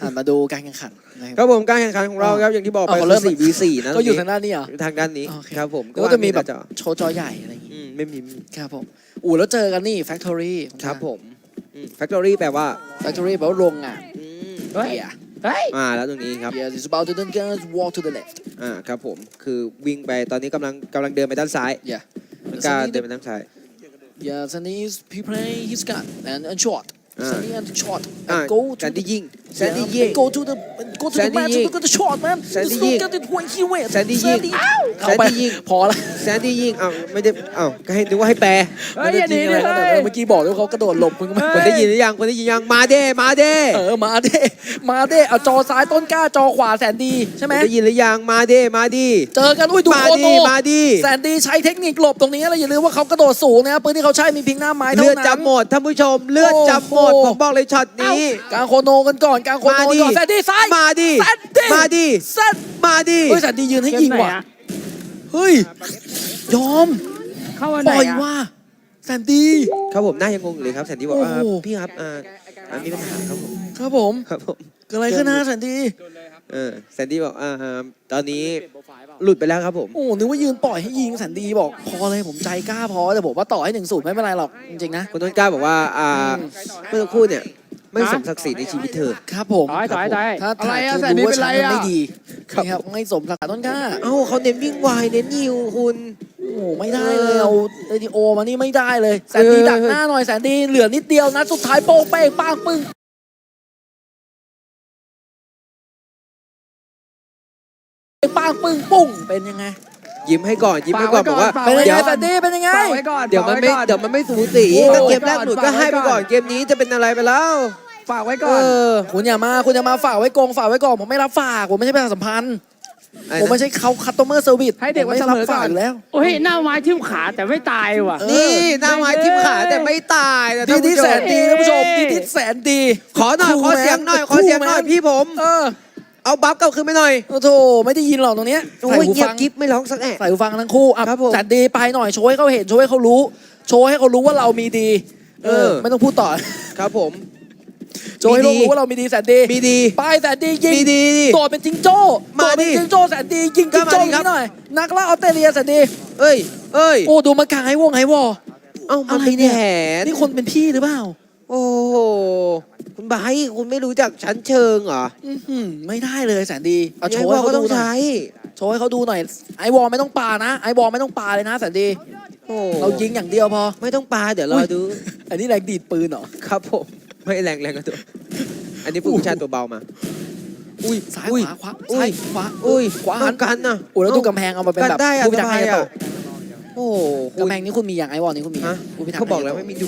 อะมาดูการแข่งขันนะคครับรับผมการแข่งขันของเราครับอย่างที่บอกไปเอาเขาเริ่ม สี่ v สี่นะก็อยู่ตรทางด้านนี้เหรอ ทางด้านนี้โอเค ครับผมก็จะมีแบบว่าหน้าจอโชว์จอใหญ่อะไรอย่างงี้ อืมไม่มีไม่มีครับผมอู้แล้วเจอกันนี่ Factory ครับผมแฟคทอรี่แปลว่า Factory แปลว่าโรงงานอืมเฮ้ย Yeah เฮ้ย มาแล้วตรงนี้ครับ Yes it's about to turn guns walk to the left อ่าครับผมคือวิ่งไปตอนนี้กำลังกำลังเดินไปด้านซ้าย Yeah มันกล้าเดินไปด้านซ้าย Yeah Sunny is he play his gun and and shot อ่า Sunny and shot อ่า and go แซ to นดี้ยิง แซน Yeah, ดี้ยิง and go to the and go to the Sandy man to ยิง look at the shot man Sandy Just look ยิง at it when he went Sandy ยิง Sandy แซนดี้ยิงพอละแซนดี้ยิงอ้าวไม่ได้อ้าวก็ให้นึกว่าให้แปลเฮ้ยอย่าหนีไม่ดิได้ยิงอะไรนะเฮ้แต่ยเมื่อกี้บอกด้วยเขากระโดดหลบมึงก็ไม่คนได้ยินหรือยังคนได้ยินยังมาเด้มาเด้เออมาเด้มาเด้เอาจอซ้ายต้นกล้าจอขวาแสนดีใช่ไหมคนได้ยินหรือยังมาเด้มาดิเจอกันอุ้ยดูมาโคโนดิมาดิ แสนดีใช้เทคนิคหลบตรงนี้แล้วอย่าลืมว่าเขากระโดดสูงนะครับปืนที่เขาใช้มีเพียงหน้าไม้เท่าเลือดนั้นจำหมดท่านผู้ชมเลือดจำหมดโอ้โห ผมบอกเลยช็อตนี้ กลางโคโนกันก่อนกลางโคโนมาดิก่อนแสนดีซ้ายมาดิแสนดีมาดิแสนมาดิเฮ้ยแสนดียืนให้ยิงว่ะเฮ้ยยอมเข้าวันปไหนล่อยอะว่าแสนดีครับผมหน้ายังงงอยู่เลยครับแสนดีบอกโอ้อ่าโหพี่ครับอ่าอ่ามีปัญหาครับผมครับผมครับผมเกิดอะไรขึ้นนะแสนดีเออแสนดีบอกอ่าอ่าตอนนี้หลุดไปแล้วครับผมโอ้นึกว่ายืนปล่อยให้ยิงแสนดีบอกพอเลยผมใจกล้าพอแต่บอกว่าต่อให้หนึ่งศูนย์ไม่เป็นไรหรอกจริงๆนะคุณต้นกล้าบอกว่าอ่าเมื่อสักครู่เนี่ย ไม่สมศักดิ์ศรีในชีวิตเธอ ครับผมถอยถอยถอย ถ้าอะไรถ่ายอะคือแสนดีรู้ว่าเป็นไรฉันอะไม่ดีครับนี่ครับไม่สมศักดิ์ต้นกล้า เอ้าเขาเน้นวิ่งไวเน้นยิวคุณ โอ้โหไม่ได้เลยเอาเรดิโอมานี่ไม่ได้เลย แสนดีเออ ดักหน้าหน่อยแสนดีเหลือนิดเดียวนะสุดท้ายโป้งเป้งป้างปึ้งป้างปึ้งปุ้งเป็นยังไง ยิ้มให้ก่อนยิ้มให้ก่อนบอกว่าฝากเป็นไว้ยังก่ไงอนแสนดีเป็นยังไง ฝากไว้ก่อนเดี๋ยวมันไม่ฝากว้ก่อ เดี๋ยวมันไม่สูสีโอ้ถ้าเกมแรกหลุดก็ฝากไว้ให้ไปก่อนก่อน เกมนี้จะเป็นอะไรไปแล้วฝากไว้เอก่อน อคุณอย่ามาคุณอย่ามาฝากไว้กองฝากไว้ก่อนผมไม่รับฝากผมไม่ใช่ประชาสัมพันธ์อะไรผมนะไม่ใช่เขาคัตเตอร์เซอร์วิสให้เด็กมันไม่เสรัมอก่ฝาอกนอยู่แล้ว โอ้ยหน้าไม้ทิ่มขาแต่ไม่ตายว่ะ เออ นี่หน้าไม้ทิ่มขาแต่ไม่ตายนะดีท่านที่ผู้ชแสมนดีท่านผู้ชมดีที่แสนดี ขอหน่อยขอเสียงหน่อยขอเสียงหน่อยพี่ผม เออ เอาบัฟกลับคืนไปหน่อย โอ้โถไม่ได้ยินหรอกตรงเนี้ยโอ้ใส่ยหูเงียบฟังกิ๊บไม่ร้องสักแอะ ใส่หูฟังทั้งคู่อะครับผมแสนดีไปหน่อยโชว์ให้เขาเห็นโชว์ให้เขารู้ โชว์ให้เขารู้ว่าเรามีดี เอเอออ ไม่ต้องพูดต่อ ครับผม โชว์ให้มีเขาดีรู้ว่าเรามีดีแสนดีมีดี ไปแสนดียิงมีดีดิโดดเป็นจิงโจ้มาโดดเป็นดิจิงโจ้แสนดียิงก็จิงมาโจ้ดิครับ นิดหน่อย นักล่าออสเตรเลียแสนดีเอ้ย เอ้ย โอ้ดูมากางไอ้วงไอ้วอเอ้ามันอะไรเป็นเนี่ยแหนนี่คนเป็นพี่หรือเปล่า โอ้โห คุณไบร์ทคุณไม่รู้จักชั้นเชิงเหรออื้อหือไม่ได้เลยแสนดีเอาโชยังว์ไงให้ว่าก็เขาต้อดูงหน่อยใช้โชว์ให้เขาดูหน่อยไอวอลไม่ต้องปานะไอวอลไม่ต้องปาเลยนะแสนดี โอ้เรายิงอย่างเดียวพอ ไม่ต้องปาเดี๋ยวรอุ้อยดู อันนี้แรงดีดปืนเหรอ ครับผม ไม่แรงแรงกันตัว อันนี้ฝึกวิชาตัวเบามา อุ้ยซ้ายอุ้ยขวาขวาอุ้ซ้ายย ขวาอุ้ยขวาหันต้องกันนะ โอ้แล้วดูกำแพงเอามาเป็นกันแบบได้อะผู้พิสทักษ์บายไฮยาอะ โตะโอ้โหคุณกำแพงนี้คุณมีอย่างไอวอลนี่คุณมีฮะ ผู้พิทักษ์เขาบอกแล้วไฮยาไม่โ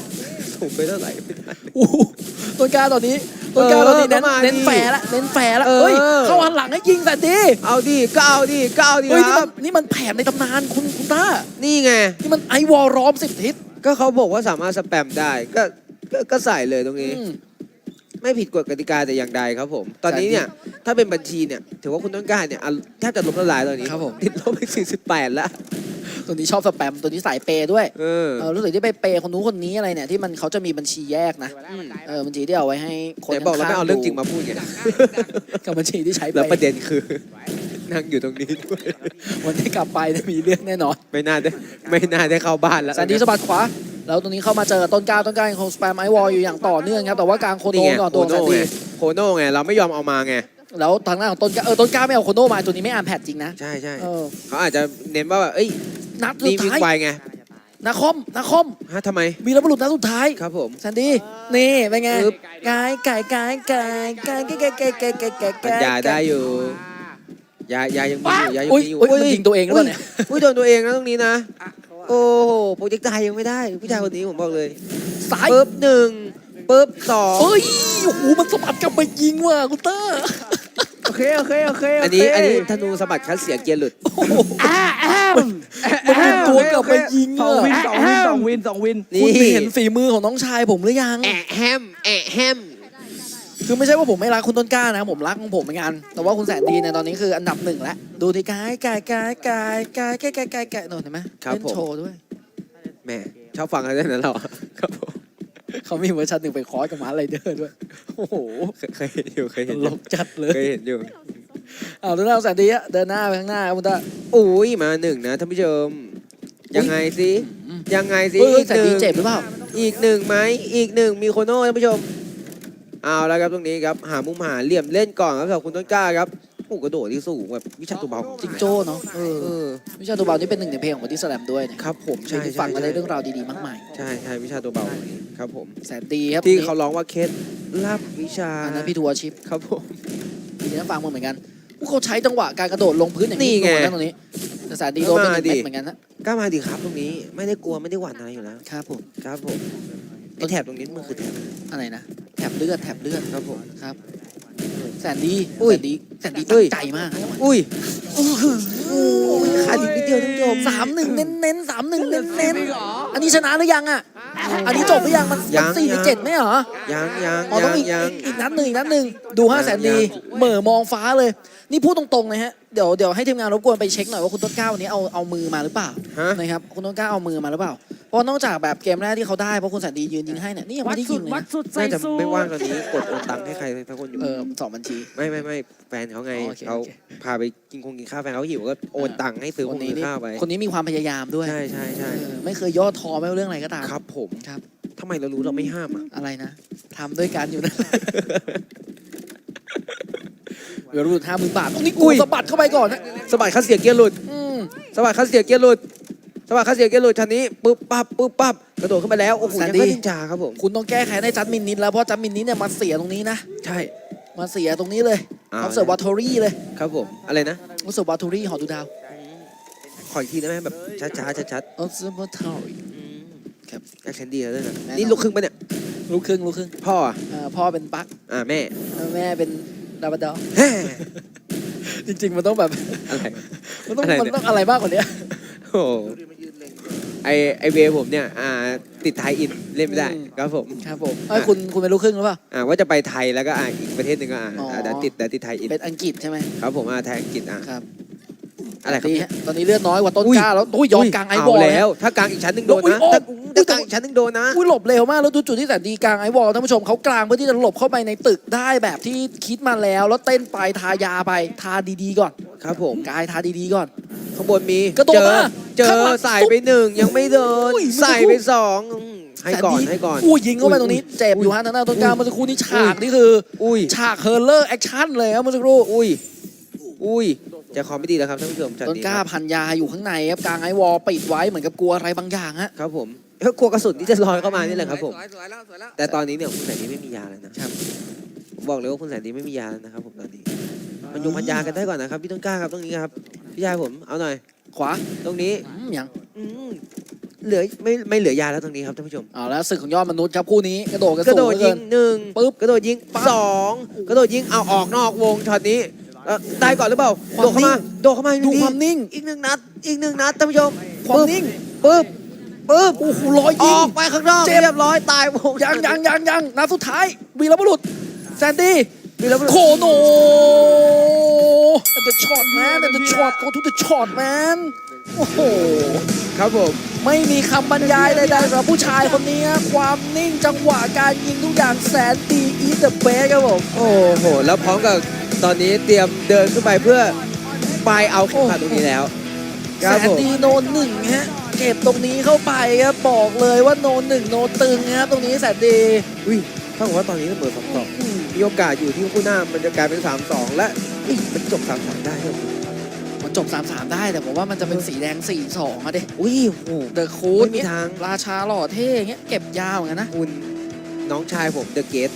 ตะมียุคสูงไปเท่าไหร่ไม่ได้ อู้หูต้นกล้าตอนนี้ต้นกล้าตอนนี้เออเน้นก็มาดิเน้นแฝละเน้นแฝละเออ เฮ้ยเข้าหันหลังให้ยิงแสนดีเอาดิก็เอาดิก็เอาดิเฮ้ยคนี่รัมับนนี่มันแผนในตำนานคุณคุณต้านี่ไง นี่มันไอวอลร้อมสิบทิศก็เขาบอกว่าสามารถสแปมได้ ก็ก็ก็ใส่เลยตรงนี้ อืม ไม่ผิดกฎกติกาแต่อย่างใดครับผม ตอนนี้เนี่ย ถ้าเป็นบัญชีเนี่ย ถือว่าคุณต้นกล้าเนี่ยอะแทบจะล้มละลายตอนนี้ครับผม ติดลบไป48แล้ว ตัวนี้ชอบสแปมตัวนี้สายเปย์ด้วยเออ เออรู้สึกที่ไปเปย์คนนู้นคนนี้อะไรเนี่ยที่มันเขาจะมีบัญชีแยกนะอืม เออบัญชีที่เอาไว้ให้คนแต่บอกเราไม่เอาเรื่องจริงมาพูดไงกับบัญชีที่ใช้ไปแล้วประเด็นคือ นั่งอยู่ตรงนี้ด้วยวันที่กลับไปเนี่ยมีเรื่องแน่นอนไม่น่าได้ไม่น่าได้เข้าบ้านแล้วแซนดี้สะบัดขวาแล้วตรงนี้เข้ามาเจอต้นกล้าต้นกล้ายังคงสแปมไอวอลอยู่อย่างต่อเนื่องครับแต่ว่ากลางโคโนนี่ไงก่อนโคตัวแซโน่นไงดี้โคโน่ไง เราไม่ยอมเอามาไง แล้วทางหน้าของต้นกล้าเออต้นกล้าไม่เอาโคโนมาตัวนี้ไม่อ่านแพทจริงนะใช่ใช่เออเขาอาจจะเน้นว่าแบบเอ้ย นัดสุนี่ดวิ่งท้ายไวไงนาคอมนาคอมฮะทำไมวีรบุรุษนัดสุดท้ายครับผม แซนดี้นี่เป็นไงปึ๊บ ไก่ไก่ไก่ไก่ไก่ไก่ไก่ไก่ไก่ไก่ไก่ปัญญาได้อยู่ ยายายังมีอยู่ยายังอุ้ยมีอยู่อุ้ยมันยิงตัวเองหรือเปล่าเนี่ยอุ้ยโดนตัวเองนะตรงนี้นะ โอ้โหโปรเจกต์ตายยังไม่ได้ผู้ชายคนนี้ผมบอกเลยซ้ายปึ๊บหนึ่งปึ๊บสองเฮ้ยโอ้โหมันสะบัดกลับมายิงว่ะคุณเตอร์โอ เคโอเคโอเคโเคอันนี้อันนี้ธนูสะบัดคัดเสียงเกียร์หลุด อ่าแอมมันเป็นตัวกลับมายิงสองวินอะสองวินสองวินสองวินนี่ คุณเห็นฝีมือของน้องชายผมหรือยัง แอะแฮมแอะแฮมคือไม่ใช่ว่าผมไม่รักคุณต้นกล้านะผมรักของผมเหมือนกัน แต่ว่าคุณแสนดีเนี่ยตอนนี้คืออันดับหนึ่งแล้ว ดูที่กายกายกายกายกายกายกายกายกายโน่นเห็นไหมเล่นโชว์ด้วย แหม่ชอบฟังอะไรแบบนั้นเหรอครับผม เขามีเวอร์ชันหนึ่งไปคอร์สกับมาไรเดอร์ด้วย โอ้โหเคยเคยเห็นอยู่เคยตเห็นอลยู่กจัดเลเคยยเห็นอยู่เอาตัวหน้าแสนดีอะเดินหน้าไปข้างหน้าครับคุณตา อุ้ยมาหนึ่งนะท่านผู้ชมยังไงสิอืมยังไงสิเฮ้ยอีกแสนหดีนึ่งเจ็บหรือเปล่า อีกหนึ่งไหมอีกหนึ่งมีโคโน่ท่านผู้ชมเอาแล้วครับตรงนี้ครับหามุมหาเหลี่ยมเล่นก่อนครับสำหรับคุณต้นกล้าครับ โอ้โหกระโดดที่สูงแบบวิชาตัวเบาจิงโจ้เนาะเออเออวิชาตัวเบานี่เป็นหนึ่งในเพลงของบอดี้สแลมด้วยเนี่ยครับผมใช่ที่ใช่ฟังกันได้ใช่เรื่องราวดีๆมากมายใช่ใช่วิชาตัวเบาครับผมแสนดีครับที่วันนี้เขาร้องว่าเคสลับวิชาอันนั้นพี่ทัวร์ชิปครับผมดีนะฟังมาเหมือนกันพวกเขาใช้จังหวะการกระโดดลงพื้นอย่างนี่ไงตัวนะตรงนี้แต่แสนดีโดนไปหนึ่งมาดิเม็ดเหมือนกันนะกล้ามาดิครับตรงนี้ไม่ได้กลัวไม่ได้หวั่นอะไรอยู่แล้วครับผมครับผม ไอแถบตรงนี้มันคือแถบอะไรนะแถบเลือดแถบเลือดครับผมครับแสนดีอุ้ยแสนดีแสนดีอุ้ตั้ยงใจมากนะจังหวะอุ้ยโอ้โหขาดอีกนิดเดียวท่านผู้ชมสามหนึ่งเน้นเน้นๆสามหนึ่งเน้นเน้นๆอันนี้ชนะหรือยังอะอันนี้จบหรือยังมันยังมันสี่ในยังเจ็ดไม่เหรอยังยังอ๋อต้ยัองงอีกยังอีกนัดหนึ่งอีกนัดหนึ่งดูห้าแสนยังดียังเหม่อมองฟ้าเลย นี่พูดตรงๆเลยฮะ เดี๋ยวเดี๋ยวให้ทีมงานรบกวนไปเช็คหน่อยว่าคุณต้นกล้าวันนี้เอาเอามือมาหรือเปล่าฮะ นะครับคุณต้นกล้าเอามือมาหรือเปล่าเพราะนอกจากแบบเกมแรกที่เขาได้เพราะคุณแสนดียืนยิงให้เนี่ยนี่ยังวัไม่ดได้สุยิดงเลยวัดนะสุดใส่น่าจะสูไม่ว่างตอนนี้กดโอนตังค์ให้ใครสักคนอยู่ เออสองบัญชี ไม่ไม่ไม่แฟนเขาไงอ๋อโอเคเขาโอเค พาไปกินคงกินข้าวแฟนเขาหิวก็โอนตังค์ให้ซื้อคคงนนี้กินนี่ข้าวไปคนนี้มีความพยายามด้วยใช่ใช่ใช่เออไม่เคยย่อท้อไม่ว่าเรื่องอะไรก็ตาม ครับผมครับ ทำไมเรารู้เราไม่ห้ามอะ อะไรนะทำด้วยกันอยู่นะ เดี๋ยวรูดห้าหมื่นบาทตรงนี้กูสะบัดเข้าไปก่อนนะสะบัดคัสเสียเกียร์หลุดอืมสะบัดคัสเสียเกียร์หลุดสะบัดคัสเสียเกียร์หลุดชันนี้ปึ๊บปั๊บปึ๊บปั๊บกระโดดขึ้นไปแล้วโอ้โหยังไม่นินจาครับผมคุณต้องแก้ไขในจัดมินนิดแล้ว เพราะจัดมินนิดเนี่ยมาเสียตรงนี้นะ ใช่ มาเสียตรงนี้เลยเอาคอนเสิร์ตวอทอรี่เลยครับผมอะไรนะคอนเสิร์ตวอทอรี่หอดูดาวขออีกทีได้ไหมแบบช้าช้าชัดชัดคอนเสิร์ตวอทอรี่ๆครับแอคชั่นดีแล้วด้วยนะแน่นอน นี่ลูกครึ่งปะเนี่ยลูกครึ่งลูกครึ่งพ่ออะเอ่อพ่อเป็นปักอ่าแม่ แม่เป็น ดาบดอแฮ่จริงๆมันต้องแบบ อะไร มันต้องอะไรเนี่ย มันต้องอะไรมากกว่านี้ โอ้โหไอไอเวผมเนี่ย อ่า ติดไทยอินเล่นไม่ได้อืม ครับผม ครับผมเอ้ยคุณคุณเป็นลูกครึ่งหรือเปล่า อ่าว่าจะไปไทยแล้วก็อ่าอีกประเทศหนึ่งก็อ่าอ๋ออ่าเดี๋ยวติดเดี๋ยวติดไทยอินเป็นอังกฤษใช่ไหมครับผมอ่าไทยอังกฤษอ่าครับ อะไรครับดีเนี่ยฮะตอนนี้เลือดน้อยกว่าต้นอุ้ย กล้าแล้วอุ้ยยอมกลางไอวอลเาเลยแล้ว ถ้ากลางอีกชั้นหนึ่งโดนนะอุ้ยถ้าโอ้ถ้ากลางอีกชั้นหนึ่งโดนนะ อุ้ยหลบเร็วมากแล้วดูจุดที่แสนดีกลางไอวอลท่านผู้ชมเขากลางเพื่อที่จะหลบเข้าไปในตึกได้แบบที่คิดมาแล้ว แล้วเต้นไปทายาไปทาดีๆก่อนครับผม กายทาดีๆก่อน ข้างบนมีกระโดดเจอมาเจอข้างหลังใส่ไปหนึ่งยังไม่โดนอุ้ยใส่ไปสองอืมให้ก่อนแสดีให้ก่อน อุ้ยยิงเข้าไปตรงนี้อุ้ยเจ็บอยู่ฮะทางหน้าต้นกล้าอุ้ยเมื่อสักครู่นี้ฉากนี่คืออุ้ย ฉากเฮอร์เลอร์แอคชั่นเลยครับเมื่อสักครู่อุ้ยอุ้ยใจะคอมไม่ดีแล้วครับท่านผู้ชมจัดต้นดีกล้าครับพันยาอยู่ข้างในครับกลางไอวอลปิดไว้เหมือนกับกลัวอะไรบางอย่างฮะ ครับผมเฮ้ยกลัวกระสุนที่จะลอยเข้ามานี่แหละครับผม สวยสวยแล้วสวยแล้วแต่ตอนนี้เนี่ยคุณแสนดีไม่มียาแล้วนะครับ ผมบอกเลยว่าคุณแสนดีไม่มียาแล้วนะครับผมตอนนี้ มันยุงพันยากันได้ก่อนนะครับพี่ต้นกล้าครับตรงนี้ครับพี่ชายผมเอาหน่อย ขวาตรงนี้อืมยังอืมเหลือไม่ไม่เหลือยาแล้วตรงนี้ครับท่านผู้ชม เอาแล้วศึกของยอดมนุษย์ครับคู่นี้กระโดดกันกระสูโดงดเหลือยิเกิงน หนึ่งปึ๊บกระโดดยิงปั๊บสองกระโดดยิงเอาออกนอกวงช็อตนี้ แล้วได้ก่อนหรือเปล่า ความโดดเข้ามา นิ่งโดดเข้ามาดูดีความนิ่ง อีกหนึ่งนัด อีกหนึ่งนัดท่านผู้ชมความนิ่ง ปึ๊บปึ๊บโอ้โหร้อยอยิง อกไปข้างนอกเจ็บ เรียบร้อยตายวงยังยังยังยังนัดสุดท้ายวีรบุรุษแซนดี้มีแล้วโคโน and the shot man and the shot go to the shot man โอ้โห ครับผม ไม่มีคำบรรยายใดๆสำหรับผู้ชายคนนี้ฮะความนิ่งจังหวะการยิงทุกอย่างแสนดีอีเดอะเบสครับผม โอ้โห แล้วพร้อมกับ ตอนนี้เตรียมเดินขึ้นไปเพื่อไปเอาเข็มขัดตรงนี้แล้วคแสรับนผมดีโนนหนึ่งฮะเก็บตรงนี้เข้าไปครับบอกเลยว่าโนนหนึ่งโนตึงครับตรงนี้แสนดีอุ้ยเท่ากับว่าตอนนี้เสมอสองสองอืมมีโอกาสอยู่ที่คู่หน้ามันจะกลายเป็นสามสองและเอ้ยมันจบสามสามได้ครับมันจบ 3-3 ได้แต่ผมว่ามันจะเป็นสีแดง 4-2อะเด็อุ้ยโอ้โห เดอะคูดไม่มีทาง ราชาหล่อเท่อย่างเงี้ยเก็บยาวเหมือนกันนะคุณน้องชายผมเดอะเกต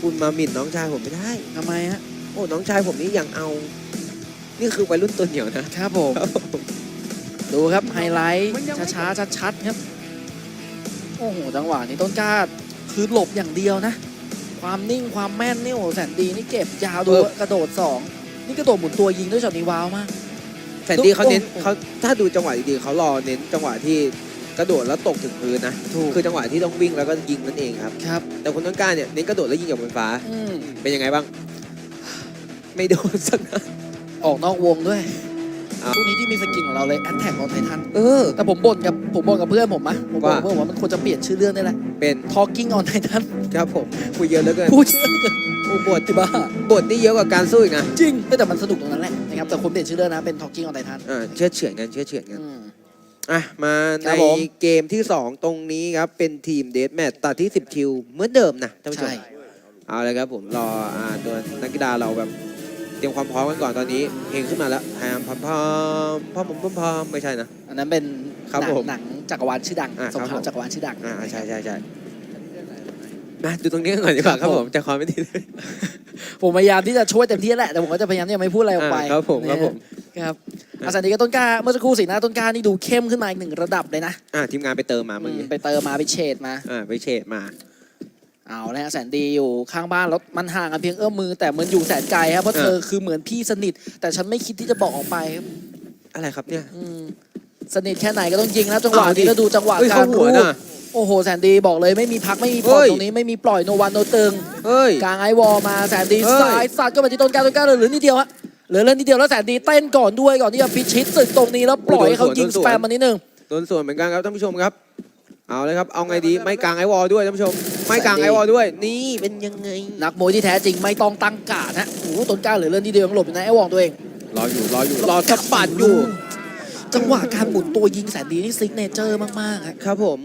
คุณมาหมิ่นน้องชายผมไม่ได้ ทำไมฮะ โอ้น้องชายผมนี่ยังเอา นี่คือวัยรุ่นตัวเหนียวนะครับผมครับผม ดูครับไฮไลท์ช้าๆชัดๆครับ โอ้โหจังหวะนี้ต้นกล้าคือหลบอย่างเดียวนะ ความนิ่งความแม่นนี่โอ้โหแสนดีนี่เก็บยาวดูกระโดด2นี่กระโดดหมุนตัวยิงด้วยช็อตนี้ว้าวมากแต่ดีเขาเน้นโอ้โหเขาถ้าดูจังหวะดีๆเขารอเน้นจังหวะที่กระโดดแล้วตกถึงพื้นนะถูกคือจังหวะที่ต้องวิ่งแล้วก็ยิงนั่นเองครับ ครับ แต่คนต้นกล้าเนี่ยเน้นกระโดดแล้วยิงจากบนฟ้าอืมเป็นยังไงบ้าง ไม่โดนสักนัดออกนอกวงด้วยอะพวกนี้ที่มีสกินของเราเลยแอตแทกของไททันเออ แต่ผมบ่นกับผมบ่นกับเพื่อนผมอะผมบ่นว่ากับเพื่อนผมว่ามันควรจะเปลี่ยนชื่อเรื่องได้แหละเป็น Talking on Titan ครับผมคุยเยอะเหลือเกินพูดเยอะเกินโอ้บทที่บ้าบทนี่เยอะกว่าการสู้อีกนะจริงเออแต่มันสนุกตรงนั้นแหละนะครับแต่คนเปลี่ยนชื่อเรื่องนะเป็น Talking on Titan อ่าเชื่อเฉือนกันเชื่อเฉือนกัน อืม อะ มาคในรับผม เกมที่ 2 ตรงนี้ครับ เป็นทีมเดทแมตตัดที่ 10 คิวเหมือนเดิมนะท่านผู้ชมใช่เอาเลยครับผมรออ่าตัวนักกีฬาเราแบบ เตรียมความพร้อมกันก่อนตอนนี้เพลงขึ้นมาแล้วพามพามพามพามพามพามพามไม่ใช่นะ อันนั้นเป็นครับหนังผมหนังจักรวาลชื่อดังอะสงคครัราบมผม จักรวาลชื่อดัง อ่าใช่ใช่ใช่มาดูตรงนี้กันก่อนดีกว่าครับผมจะความไม่ดีเลยผมพยายามที่จะช่วยเต็มที่แหละแต่ผมก็จะพยายามที่จะไม่พูดอะไรออกไปอ่าครับผมครับผมครับอาสันดีกับต้นกล้าเมื่อสักครู่สีหน้าต้นกล้านี่ดูเข้มขึ้นมาอีกหนึ่งระดับเลยนะอ่าทีมงานไปเติมมาเมื่อกี้ไปเติมมาไปเฉดมา อ่าไปเฉดมา เอาแล้วฮะแสนดีอยู่ข้างบ้านแล้วมันห่างกันเพียงเอื้อมมือแต่มันอยู่แสนไกลครับเพราะเธอคือเหมือนพี่สนิท แต่ฉันไม่คิดที่จะบอกออกไปครับอะไรครับเนี่ย อืมสนิทแค่ไหนก็ต้องยิงนะจังหวะเอาดิ นี้แล้วดูจังหวะเฮ้ยกาเข้ารหัวรูน่ะดโอ้โหแสนดีบอกเลยไม่มีพักไม่มีผ่อนเฮ้ย ตรงนี้ไม่มีปล่อยโนวันโนตึงเฮ้ย กลางไอวอลมาแสนดีเฮ้ย ซ้ายสัดก็มาที่ต้นกล้าต้นกล้าเหลือนิดเดียวฮะเหลือเล่นนิดเดียวแล้วแสนดีเต้นก่อนด้วยก่อนที่จะพิชิตศึกตรงนี้แล้วปล่อยให้เขายิงสแปมมานิดนึงโดนส่วนเหมือนกันครับท่านผู้ชมครับ เอาเลยครับ เอาไงดี ไม่กลางไอวอลด้วยท่านผู้ชม ไม่กลางแสนดีไอวอลด้วย นี่เป็นยังไง นักมวยที่แท้จริงไม่ต้องตั้งการดนะโอ้โหต้นกล้าเหลือเล่นนิดเดียวยังหลบอยู่ในไอวอลตัวเอง รออยู่ รออยู่ รอสะบัดอยู่ จังหวะการหมุนตัวยิงแสนดีนี่ซิกเนเจอร์มากๆครับครับผม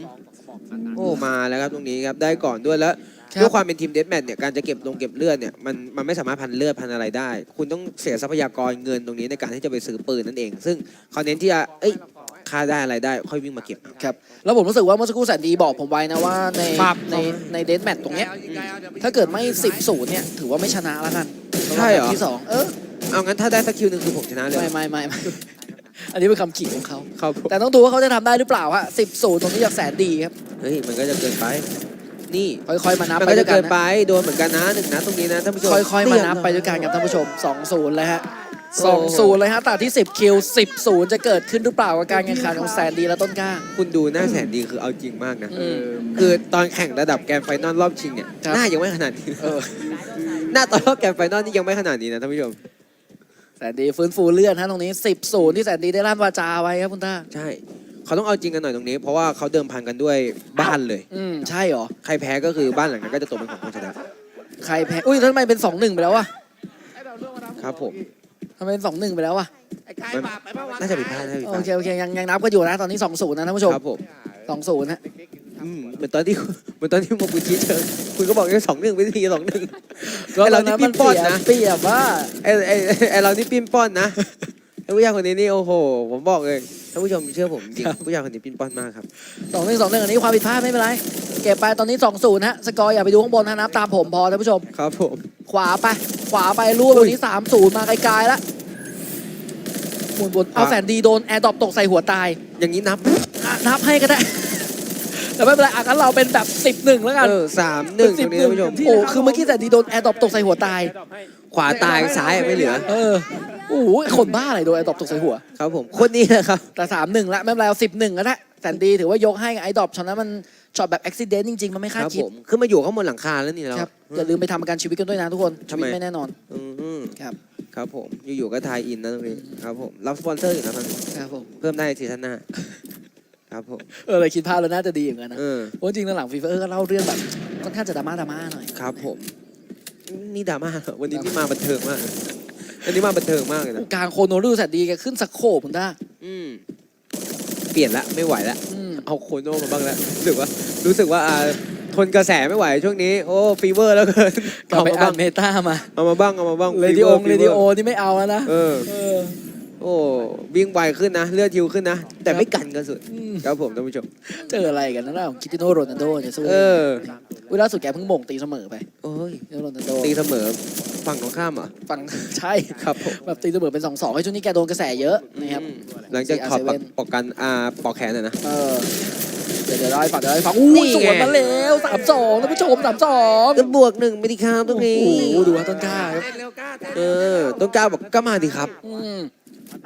โอ้ มาแล้วครับตรงนี้ครับ ได้ก่อนด้วยแล้ว ครับ ด้วยความเป็นทีมเดสแมทเนี่ยการจะเก็บลงเก็บเลือดเนี่ยมันมันไม่สามารถพันเลือดพันอะไรได้ คุณต้องเสียทรัพยากรเงินตรงนี้ในการที่จะไปซื้อปืนนั่นเอง ซึ่งเขาเน้นที่จะเอ้ยค่าได้อะไรได้ ค่อยวิ่งมาเก็บครับแล้วผมรู้สึกว่าเมื่อสักครู่แสนดีบอกผมไว้นะว่าในครับ ในในเดนแมตตรงเนี้ยถ้าเกิดไม่ 10ศูนย์เนี่ยถือว่าไม่ชนะแล้วกันใช่เหรอแมตช์ที่สองเออเอางั้นถ้าได้สักคิวหนึ่งคือผมชนะเลยไม่ไม่ไม่ไม่ อันนี้เป็นคำขิงของเขา ครับผมแต่ต้องดูว่าเขาจะทำได้หรือเปล่าฮะสิบศูนย์ตรงนี้จากแสนดีครับ เฮ้ยมันก็จะเกินไป นี่ค่อยๆมานับมันไปก็ด้จะวยกัเกินนนะไปโดนเหมือนกันนะหนึ่งนะตรงนี้นะท่านผู้ชมค่อยๆมานับไปเรีด้วยกันครับท่านผู้ชมสองศูนย์เลยฮะโอ้สองศูนย์เลยฮะแต่ที่ 10 คิว 10ศูนย์จะเกิดขึ้นหรือเปล่ากับการแข่งขันของแสนดีและต้นกล้า คุณดูหน้าแสนดีคือเอาจริงมากนะอืมคือตอนแข่งระดับแกรนด์ไฟนอลรอบชิงเนี่ยครับ หน้ายังไม่ขนาดนี้เออหน้าตอนรอบแกรนด์ไฟนอลนี่ยังไม่ขนาดนี้นะท่านผู้ชมแสนดีฟื้นฟูเลื่อนฮะตรงนี้ 10ศูนย์ที่แสนดีได้ลั่นวาจาไว้ครับคุณต้า ใช่ เขาต้องเอาจริงกันหน่อยตรงนี้ เพราะว่าเขาเดิมพันกันด้วยบ้านเลย อืมใช่เหรอ ใครแพ้ก็คือบ้านหลังนั้นก็จะตกเป็นของคนชนะใครแพ้ อุ้ยทำไมเป็น2-1ไปแล้ววะครับผม ทำไมเป็น2-1ไปแล้ววะมันน่าจะผิดพลาดน่าจะผิดพโอลาดเคโอเคยังยังนับกันอยู่นะตอนนี้2-0นะท่านผู้ชมครับผม2-0ฮะอืมเหมือนตอนที่เหมือนตอนที่โมกุชิเจอคุณก็บอกแค่สองหนึ่งวิธีสองหนึ่งก็ไอ้ตอเรานนี่นั้นปิ้มันนป้อนนะเปรียบว่าไอ้ไอ้ไอ้เรานี่ปิ้นป้อนนะไอ้ผู้ชายคนนี้นี่โอ้โห ผมบอกเลย ท่านผู้ชมเชื่อผมจริงผู้ชายคนนี้ปิ้นป้อนมากครับสองหนึ่งสองหนึ่งอันนี้ความผิดพลาดไม่เป็นไร เก็บไปตอนนี้2-0ฮะ สกอร์อย่าไปดูข้างบนนะนับตามผมพอท่านผู้ชม ครับผม ขวาไป ขวาไปรูปตรงนี้3-0มาไกลๆแล้วหมุนบนเอาแสนดีโดนแอร์ดรอปตกใส่หัวตาย อย่างนี้นับไหมอะนับให้ก็ได้ แต่ไม่เป็นไรอะงั้นเราเป็นแบบ10-1แล้วกันเออสามหนึ่งตรงนี้ท่านผู้ชม โอ้ คือเมื่อกี้แสนดีโดนแอร์ดรอปตกใส่หัวตาย ขวาตายซ้ายไม่เหลือ เออ โอ้โหคนบ้าอะไรโดนแอร์ดรอปตกใส่หัว ครับผมคนนี้แหละครับ แต่สามหนึ่งละไม่เป็นไรเอาสิบหนึ่งก็ได้แสนดีถือว่ายกให้ไอ้ดรอปช็อตนั้นมันช็อตแบบอุบิเหตุจริงๆ มันไม่คคาดรับคิดผมขึ้นมาอยู่ข้างบนหลังคาแล้วนี่เรา ครับอย่าลืมไปทำประกันชีวิตกันด้วยนะทุกคนชีทำวิไม ตไม่แน่นอนอืมอืมครับครับผมอยู่ๆก็ทายอินนะตรงนี้ครับผมรับสปอนเซอร์อยู่นะตอนนี้ครับผมเพิ่มได้ซีซั่นหน้าครับผมเออเลยคิดภาพแล้วน่าจะดีอย่างนั้นนะเออเพราะจริงๆหลังฟีเฟอร์ก็เล่าเรื่องแบบค่อนข้างจะดราม่าดราม่าหน่อย ครับผม นี่ดราม่าเหรอวันนี้นี่มาบันเทิงมากเลย อันนี้มาบันเทิงมากเลยนะกลางโคโนรูแสนดีแกขึ้นสโคปคุณต้าอืมเปลี่ยนละไม่ไหวละ อืมเอาโคโน่มาบ้างแล้วรู้สึกว่ารู้สึกว่าอ่าทนกระแสไม่ไหวช่วงนี้ โอ้ฟีเวอร์แล้วเกินกลับเอาไปมาอ่าบ้านงเมตามาเอามาบ้างเอามาบ้างเรดิโอ fever เร fever ดิโอนี่ไม่เอาแล้วนะเออ เออ โอ้วิ่งไวขึ้นนะ เลือดทิวขึ้นนะ แต่ไม่กันกันสุดอืมครับผมท่านผู้ชม เจออะไรกันนะล่ะของคิติโนโรนัลโดจะสู้เออเวลาสุดแกเพิ่งโมงตีเสมอไปโอ้ยโรนัลโดตีเสมอฝั่งตรงข้ามเหรอฝั่งใช่ครับผมแบบตีเสมอเป็นสองสองให้ช่วงนี้แกโดนกระแสเยอะนะครับอืมหลังจากถอดปอก CR7 ปอกกันอ่าปอกแขนน่ะนะเออเดี๋ยวเดี๋ยวได้ฝั่งเดี๋ยวได้ฝั่งอู้นี่ยไงสวนมาแล้วสามสองท่านผู้ชมสามสองก็บวกหนึ่งไม่ดีครับตรงนี้โอ้โหดูว่าต้นกล้าครับเออต้นกล้าบอกก็มาดีครับอืม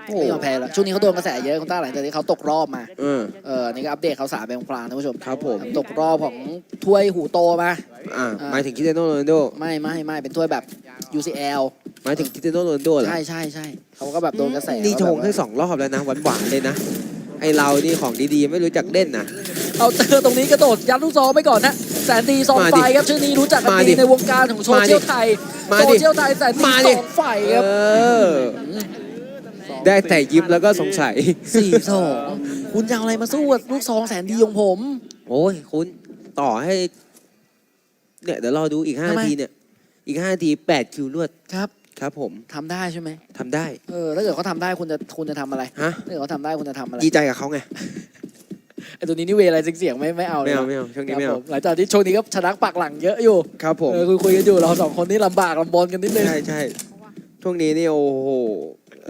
โอ้ไม่ยอมแพ้แล้วช่วงนี้เขาโดนกระแสเยอะคุณต้าหลังจากที่เขาตกรอบมาเออ เออนี่ก็อัปเดตเขาวสารไปพลางๆท่านผู้ชมครับผม ตกรอบของถ้วยหูโตมา อ่าอ่าหมายถึงคิเดโนโรนัลโดไม่ไม่ไม่เป็นถ้วยแบบ UCL หมายถึงคริสเตียโนโรนัลโดเหรอ ใช่ใช่ใช่เขาก็แบบโดนกระแสนี่ชงว่าให้แบบสองรอบแล้วนะหวานๆเลยนะ ไอเรานี่ของดีๆไม่รู้จักเล่นนะ เอาเจอตรงนี้กระโดดยัดลูกซองไปก่อนนะแสนดีสองมาไฟดิครับชื่อนี้รู้จักกันมาดีดิในวงการของโซเชียลไทยมาโซดิเชียลไทยแสนดีมาดิสองไฟครับเออ ได้แต่ยิ้มแล้วก็สงสัย สี่สองคุณจะเอาอะไรมาสู้กับลูกซองแสนดีของผม โอ้ยคุณต่อให้ เนี่ยเดี๋ยวรอดูอีกห้าทำไม นาทีเนี่ย อีกห้านาทีแปดคิวรวดครับครับ ผมทำได้ใช่ไหมทำได้เออถ้าเกิดเขาทำได้คุณจะคุณจะทำอะไรฮะถ้าเกิดเขาทำได้คุณจะทำอะไรดีใจกับเขาไงไอตัวนี้นี่เวอะไรเสียงๆไม่ไม่เอาเลยไม่เอานะไม่เอาช่วงนี้ครับไม่เอาผมหลังจากที่ช่วงนี้ก็ชนะปักหลังเยอะอยู่ครับผมเออคุยคุยกันอยู่เราสองคนนี่ลำบากลำบนกันนิดนึงใช่ใช่ช่วงนี้นี่โอ้โห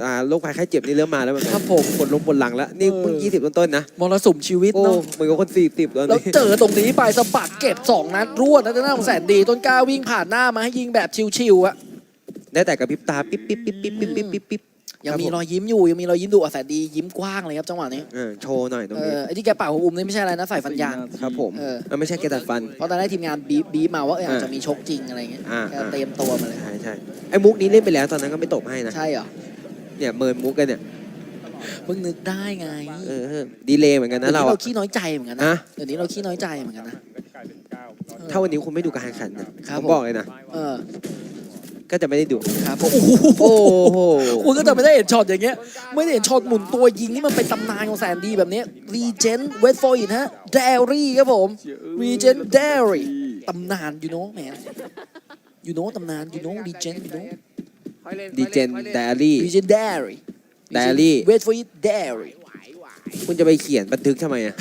อ่าโรคภัยไข้เจ็บนี่เริ่มมาแล้วเหมือนคกัรันบผมปวดลงปวดหลังแล้ว นี่เพิ่งเออยี่สิบต้นๆนะมรสุมชีวิตโอ้เนาะ เหมือนกับคนสี่สิบแล้วแล้วนี่เจอตรงนี้ไปสะบัดเก็บ 2 นัดรวดนะทางด้านของแสนดี ต้นกล้าวิ่งผ่านหน้ามาให้ยิงแบบชิวๆอะได้แต่กับพริบตาปิ๊บปิ๊บปิ๊บปิ๊บปิ๊บปิ๊บปิ๊บปิ๊บยังมีครับผมรอยยิ้มอยู่ ยังมีรอยยิ้มดูอะแสนดียิ้มกว้างเลยครับจังหวะนี้เออโชว์หน่อยตรงเอนี้อไอ้ที่แกเป่าหัวอุ้มนี่ไม่ใช่อะไรนะใส่ฟันยาง ครับผมเออ มันไม่ใช่แกตัดฟัน เพราะตอนแรกทีมงานบีบบีบมาว่าเอออาจอ่าจะมีชกจริงอะไรเงี้ยอ่า แกเตรียมตัวมาเลย ใช่ใช่ไอ้มุกนี้เล่นไปแล้วตอนนั้นก็ไม่ตบให้นะ ใช่เหรอ เนี่ยเมินมุกกันเนี่ยเพิ่งนึกได้ไงเออดีเลยเหมือนกันนะเดี๋ยวเรานี้เราอะ ขี้น้อยใจเหมือนกันนะฮะเดี๋ยวนี้เราขี้น้อยใจเหมือนกันนะ ถ้าวันนี้คุณไม่ดูการแข่งขันนะครับผม ผมบอกเลยนะเออ ก็จะไม่ได้ดู ครับผมโอ้โหโอ้โหคุณก็จะไม่ได้เห็นช็อตอย่างเงี้ย ไม่ได้เห็นช็อตหมุนตัวยิงนี่มันเป็นตำนานของแสนดีแบบนี้รีเจนเวทฟอร์อินฮะเดรี่ครับผมรีเจนเดรี่ตำนาน you know man you know ตำนาน you know รีเจน you know ดีเจนไดอารี่รีเจนเดรี่ Diary wait for it เดรี่คุณจะไปเขียนบันทึกทำไมอะ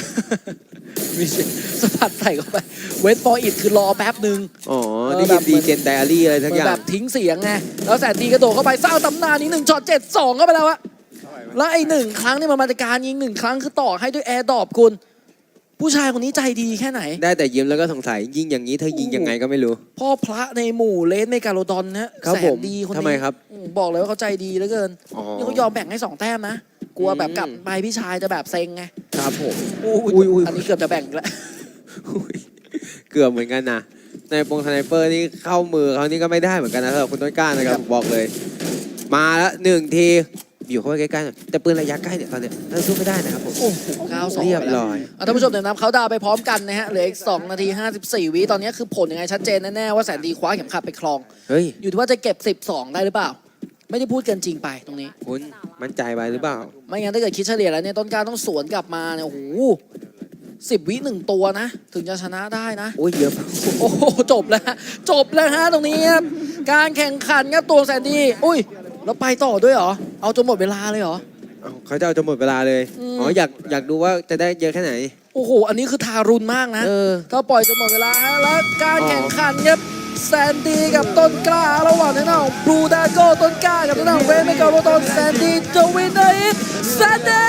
รีเจนสะพัดใส่เข้าไป wait for it คือรอแป๊บหนึ่ง อ๋อเออได้แบยิบนดีเจนไดอารี่อะไรเหทั้งมืออนย่าแบงบทิ้งเสียงไง แล้วแสนดีกระโดดเข้าไปสร้างตำนานนี้หนึ่งช็อตเจ็ดสองเข้าไปแล้วอะแล้วไอ้หนึ่งครั้งนี่มันมาจากการยิงหนึ่งครั้งคือต่อให้ด้วยแอร์ดรอปคุณ ผู้ชายคนนี้ใจดีแค่ไหน ได้แต่ยิ้มแล้วก็สงสัยยิงอย่างนี้เธอยิงยังไงก็ไม่รู้ พ่อพระในหมู่เลนเมกาโลดอนนะครับแสผนมดีคนนี้ทำไมครับอืมบอกเลยว่าเขาใจดีเหลือเกินอ๋อ นี่เขายอมแบ่งให้สองแต้มนะกลัวแบบกลับไปพี่ชายจะแบบเซ็งไงครับผมอุ้อุ้ยอุ้ย อันนี้เกือบจะแบ่งอีกแล้ว อุ๊ยเกือบเหมือนกันนะในปงสไนเปอร์นี่เข้ามือเขานี่ก็ไม่ได้เหมือนกันนะสำหรับคุณต้นกล้านะครับผมบอกเลย มาแล้วหนึ่งที อยู่เข้าไปใกล้ๆหน่อยแต่ปืนระยะใกล้เนี่ยตอนเนี้ยเราสู้ไม่ได้นะครับผม โอ้โหเก้าสองเรียบไปแล้วร้อยอะท่านผู้ชมเดี๋ยวนับเขาดาวน์ไปพร้อมกันนะฮะเหลืออีก 2 นาที 54 วิตอนนี้คือผลยังไงชัดเจนแน่ๆว่าแสนดีคว้าเข็มขัดไปครอง เฮ้ย อยู่ที่ว่าจะเก็บ 12 ได้หรือเปล่า ไม่ได้พูดเกินจริงไปตรงนี้ คุณมั่นใจไปหรือเปล่า ไม่งั้นถ้าเกิดคิดเฉลี่ยแล้วเนี่ยต้นกล้าต้องสวนกลับมาเนี่ยโอ้โหสิบวิหนึ่งตัวนะ ถึงจะชนะได้นะ โอ้ยเยอะมากโอ้โหจบแล้วฮะจบแล้วฮะตรงนี้ครับการแข่งขันครับตัวแสนดี อุ้ย แล้วไปต่อด้วยเหรอ เอาจนหมดเวลาเลยเหรอ เอ้าเขาจะเอาจนหมดเวลาเลย อืม อ๋อ อยาก อยากดูว่าจะได้เยอะแค่ไหน โอ้โห อันนี้คือทารุณมากนะ เออ ถ้าปล่อยจนหมดเวลาฮะแล้วการอ๋อแข่งขันครับแซนดี้กับต้นกล้า ระหว่างทางด้านของบลูดาโก้ต้นกล้ากับทางด้านของเวสเมกาโรตอนแซนดี้จะวินเนอร์แซนดี้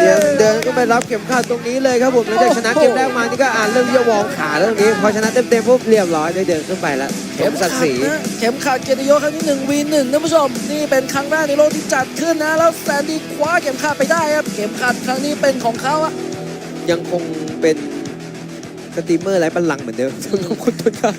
เดี๋ยวเดินก็ไปรับเข็มขัดตรงนี้เลยครับผมหลังจากชนะเกมแรกมานี่ก็อ่านเรื่องที่จะวอร์มขาแล้วตรงนี้พอชนะเต็มๆปุ๊บเรียบร้อยได้เดินขึ้นไปแล้ว เข็มศักดิ์ศรีนะเข็มขัดเกียรติยศครั้งที่หนึ่งวีหนึ่งท่านผู้ชม นี่เป็นครั้งแรกในโลกที่จัดขึ้นนะ แล้วแซนดี้คว้าเข็มขัดไปได้ครับ เข็มขัดครั้งนี้เป็นของเขาอะยังคงเป็นสตรีมเมอร์ไร้บัลลังก์เหมือนเดิมสำหรับคุณต้นกล้า